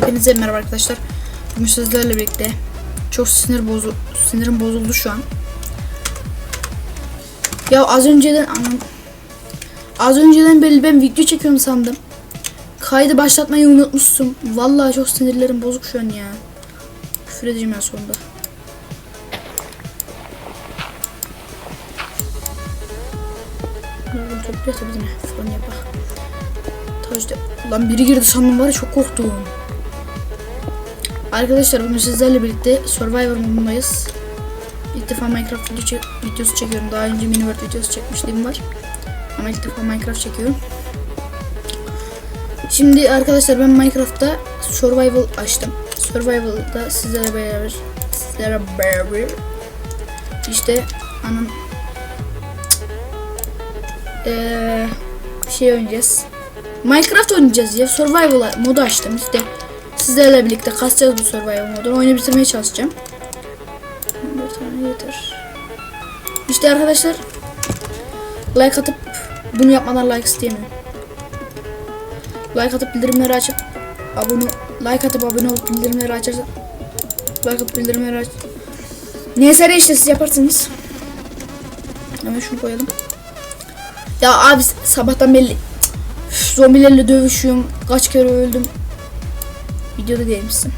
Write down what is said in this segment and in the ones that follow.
Hepinize merhaba arkadaşlar. Bugün sizlerle birlikte çok sinir bozu sinirim bozuldu şu an. Ya az önceden az önceden beri ben video çekiyorum sandım. Kaydı başlatmayı unutmuşsun. Vallahi çok sinirlerim bozuk şu an ya. Küfür edeceğim en sonunda. Nereden topluyorsa bizim fırın. Tajda. Lan biri girdi sandım var ya çok korktum. Arkadaşlar bugün sizlerle birlikte Survivor modundayız. İlk defa Minecraft videosu çekiyorum. Daha önce Miniworld videosu çekmişliğim var. Ama ilk defa Minecraft çekiyorum. Şimdi arkadaşlar ben Minecraft'ta Survival açtım. Survival'da sizlere beraber sizlere beraber işte anın eee şey oynayacağız. Minecraft oynayacağız ya. Survival modu açtım işte. Sizlerle birlikte kasacağız bu survival modunu. Oyunu bitirmeye çalışacağım. Bir tane yeter. İşte arkadaşlar like atıp bunu yapmadan like isteyemiyorum. Like atıp bildirimleri açıp abone like atıp abone olup bildirimleri açarsan like atıp bildirimleri aç. Neyse işte siz yaparsınız. Hemen şunu koyalım. Ya abi sabahtan belli Üf, zombilerle dövüşüyorum. Kaç kere öldüm. Videoda değilmişsin.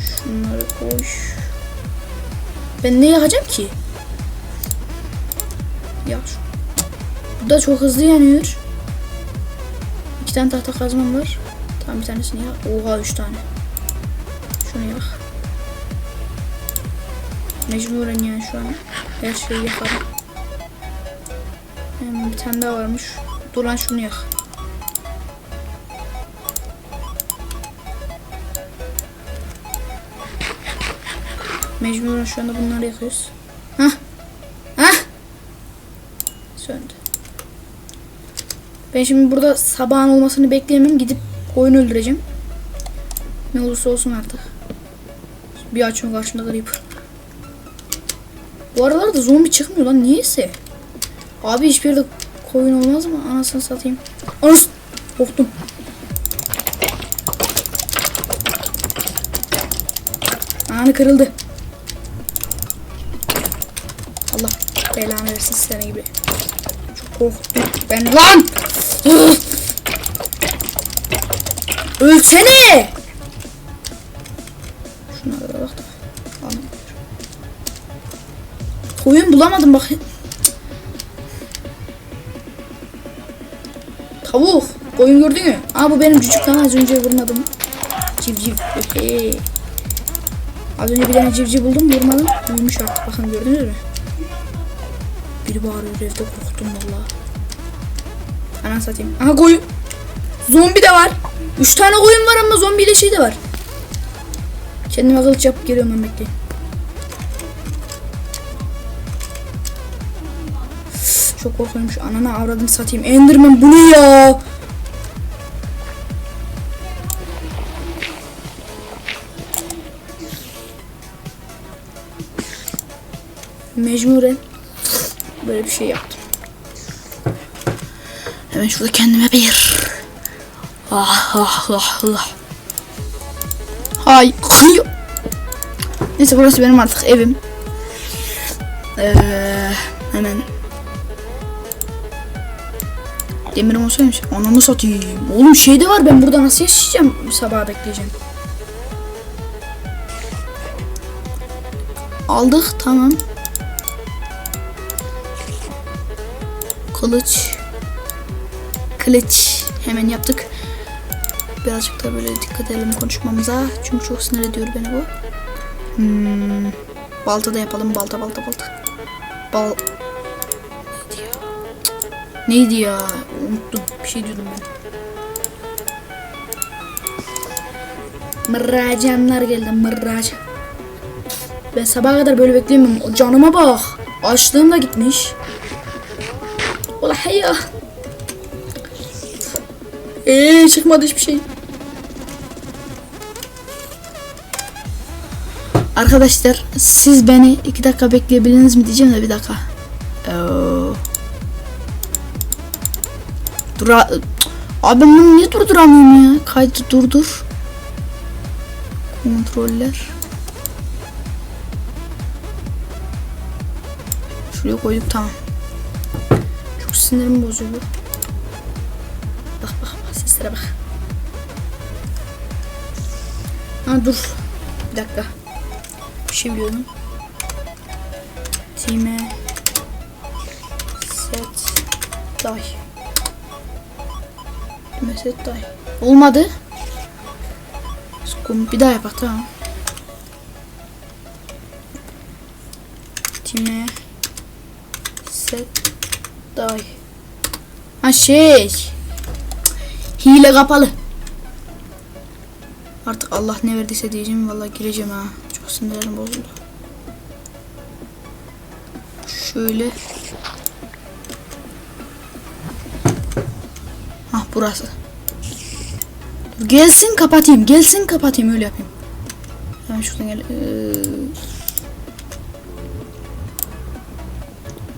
Şunları koy. Ben ne yapacağım ki? Ya şu. Bu da çok hızlı yanıyor. İki tane tahta kazmam var. Tamam bir tanesini yak. Oha üç tane. Şunu yak. Mecburen yani şu an her şeyi yaparım. Hemen bir tane daha varmış. Dur lan şunu yak. Mecburen şu anda bunları yakıyoruz. Hah. Hah. Söndü. Ben şimdi burada sabahın olmasını bekleyemem. Gidip koyun öldüreceğim. Ne olursa olsun artık. Bir açıyorum karşımda Creeper. Bu aralarda zombi çıkmıyor lan niyeyse. Abi hiçbir yerde koyun olmaz mı? Anasını satayım. Anas korktum. Anı kırıldı. Allah belanı versin seni gibi. Çok korktum. Ben lan! Ölsene! Şunlara bak. Koyun bulamadım bak. Tavuk. Koyun gördün mü? Aa bu benim cücük lan az önce vurmadım. Civciv. Okey. Az önce bir tane civciv buldum vurmadım. Uyumuş artık bakın gördünüz mü? Biri bağırıyor evde korktum valla. Anan satayım. Aha koyun. Zombi de var. Üç tane koyun var ama zombiyle şey de var. Kendime kılıç yapıp geliyorum ben bekleyin. Çok korkuyorum şu anana avradını satayım. Enderman bu ne ya? Mecburen böyle bir şey yaptım. Hemen şurada kendime bir. Ah ah ah ah. Hay kıyıyor. Neyse burası benim artık evim. Ee, hemen Demirim olsaymış. Ananı satayım. Oğlum şey de var ben burada nasıl yaşayacağım? Sabah bekleyeceğim. Aldık tamam. Kılıç. Kılıç. Hemen yaptık. Birazcık da böyle dikkat edelim konuşmamıza. Çünkü çok sinir ediyor beni bu. Hmm. Balta da yapalım. Balta balta balta. Bal Neydi ya? Unuttum. Bir şey diyordum ben. Mırracanlar geldi. Mırracan. Ben sabaha kadar böyle bekleyemem. Canıma bak. Açlığım da gitmiş. Ola ya. Eee çıkmadı hiçbir şey. Arkadaşlar siz beni iki dakika bekleyebiliriz mi diyeceğim de bir dakika. Oo. Dura Abi ben bunu niye durduramıyorum ya? Kaydı durdur. Kontroller. Şuraya koyduk tamam. Çok sinirimi bozuyor. Bak bak bak seslere bak. Ha dur. Bir dakika. Bir şey biliyordum. Time set die. Time set die. Olmadı. Bir daha yapak tamam. Time set die. Ha şey. Hile kapalı. Artık Allah ne verdiyse diyeceğim vallahi gireceğim ha. Çok sinirlerim bozuldu. Şöyle. Burası. Gelsin kapatayım. Gelsin kapatayım öyle yapayım. Hemen şuradan gel. Ee,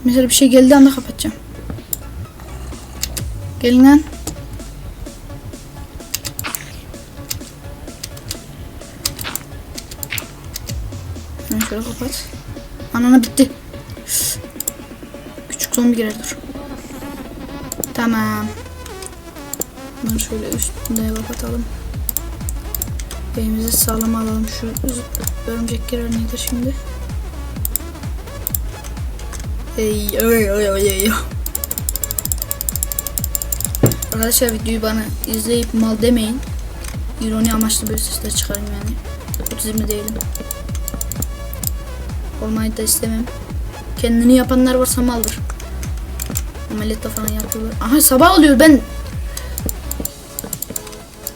Mesela bir şey geldiği anda kapatacağım. Gelin lan. Hemen şöyle kapat. Anana bitti. Küçük zombi girer dur. Tamam. Bunları şöyle üstünde kapatalım. Beyimizi sağlam alalım. Şu örümcek girer nedir şimdi? Ey ey ey ey ey. Arkadaşlar videoyu bana izleyip mal demeyin. İroni amaçlı böyle sesler çıkarım yani. Otizmli değilim. Olmayı da istemem. Kendini yapanlar varsa maldır. Ameliyatta falan yapıyorlar. Aha sabah oluyor ben.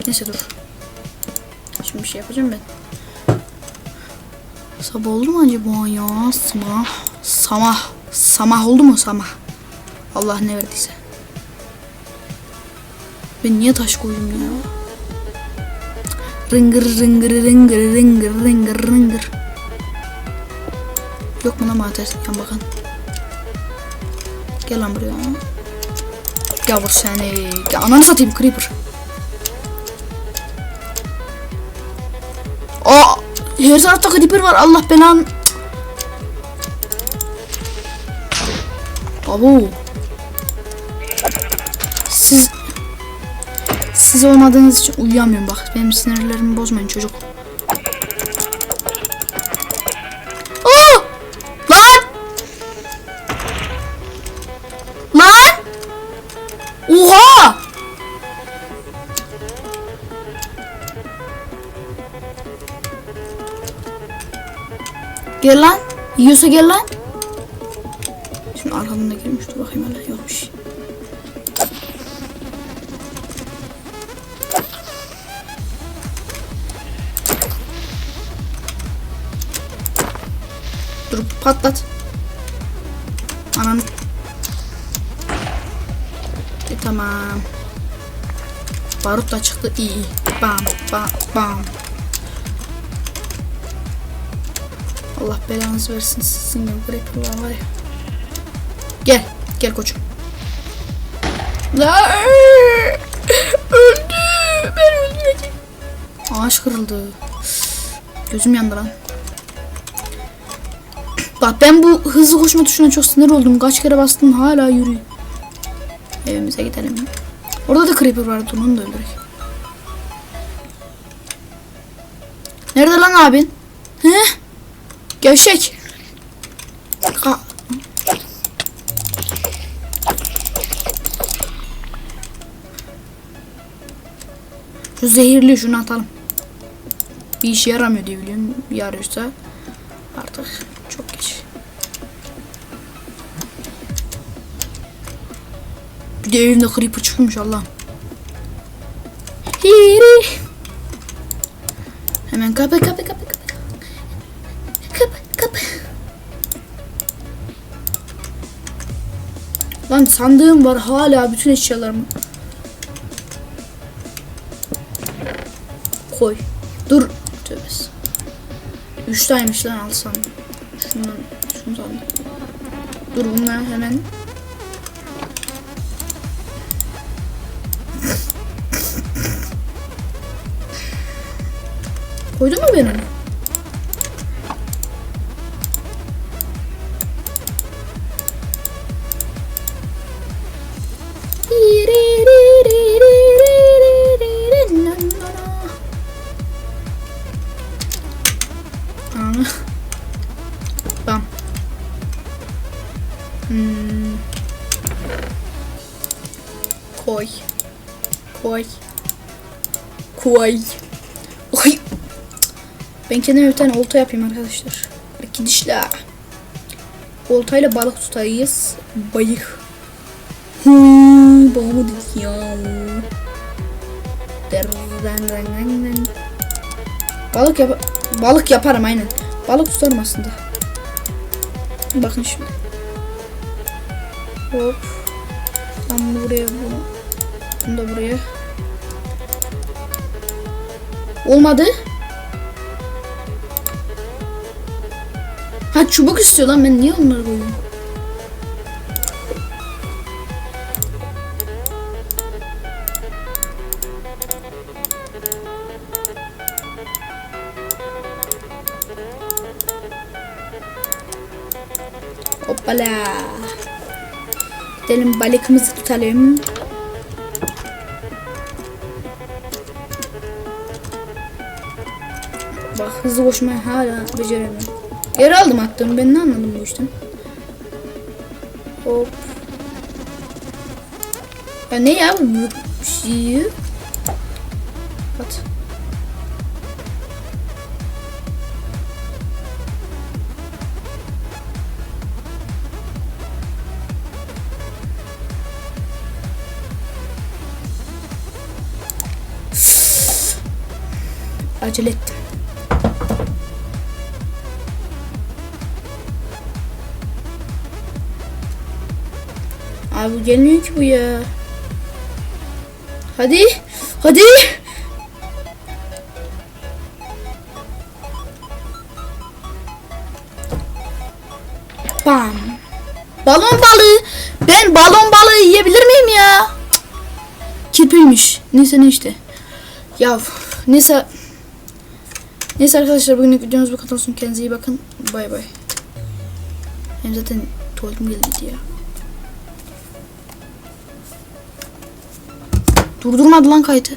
Neyse dur. Şimdi bir şey yapacağım ben. Sabah oldu mu acaba ya? Samah. Samah. Samah oldu mu samah? Allah ne verdiyse. Ben niye taş koydum ya? Rıngır rıngır rıngır rıngır rıngır rıngır. Yok mu lan mater? Yan bakın. Gel lan buraya. Gavur seni. Ananı satayım creeper. Aa, her tarafta creeper var. Allah belan. Abu. Siz siz olmadığınız için uyuyamıyorum bak. Benim sinirlerimi bozmayın çocuk. Gel lan. Yiyorsa gel lan. Şimdi arkamda. Dur bakayım hala yokmuş. Dur patlat. Anam. E, tamam. Barut da çıktı. İyi. Bam bam bam. Allah belanızı versin sizin gibi creeper'lar var ya. Gel. Gel koçum. Öldü. Ben öldüreceğim. Ağaç kırıldı. Gözüm yandı lan. Bak ben bu hızlı koşma tuşuna çok sinir oldum. Kaç kere bastım hala yürüyor. Evimize gidelim. Orada da creeper vardı onu da öldürek. Nerede lan abin? He? Gevşek. Ka Şu zehirli şunu atalım. Bir işe yaramıyor diye biliyorum. Yarıyorsa artık çok geç. Bir de evimde creeper çıkmış Allah. Hiri. Hemen kapı kapı. Kapı Lan sandığım var hala bütün eşyalarımı. Koy. Dur. Tövbes. Üç taymış lan al sandım. Şundan, şunu sandım. Dur bunları hemen. Koydun mu beni? Hmm. Koy. Koy. Koy. Oy. Ben kendime bir tane olta yapayım arkadaşlar. Belki dişle. Oltayla balık tutayız. Bayık. Hı, babamı dedik ya. Balık yap balık yaparım aynen. Balık tutarım aslında. Bakın şimdi. Hop. Ben buraya bunu. Bunu da buraya. Olmadı. Ha çubuk istiyor lan ben niye onları koyuyorum? Hoppala. Gidelim balıkımızı tutalım. Bak hızlı koşmayı hala beceremiyorum. Geri aldım attığımı ben ne anladım bu işten. Hop. Ya ne ya bu bir şey? Acele ettim. Abi gelmiyor ki bu ya. Hadi. Hadi. Bam. Balon balığı. Ben balon balığı yiyebilir miyim ya? Kirpiymiş. Neyse ne işte. Ya neyse. Neyse arkadaşlar bugünlük videomuz bu kadar olsun. Kendinize iyi bakın. Bay bay. Hem zaten tuvaletim geldi ya. Durdurmadı lan kaydı.